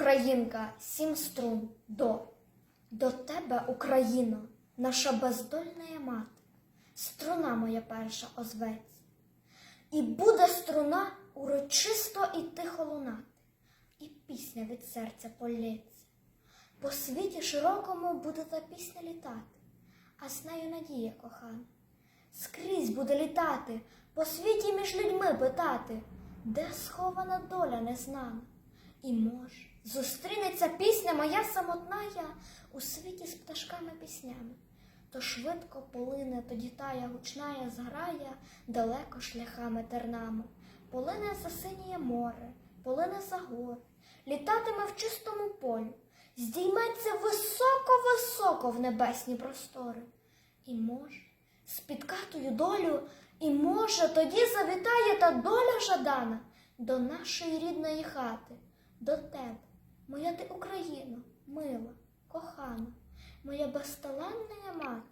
Українка, сім струн до. До тебе, Україно, наша бездольна мати, струна моя перша озветься. І буде струна урочисто і тихо лунати, і пісня від серця полється. По світі широкому буде та пісня літати, а з нею надія кохана. Скрізь буде літати, по світі між людьми питати, де схована доля незнана. І може, зустрінеться пісня моя самотна я у світі з пташками піснями. То швидко полине тоді тая гучная зграя далеко шляхами тернами. Полине за синіє море, полине за гори, літатиме в чистому полі, здійметься високо-високо в небесні простори. І може, спіткатою долю, і може, тоді завітає та доля жадана до нашої рідної хати, до тебе, моя ти Україна, мила, кохана, моя безталанна мати.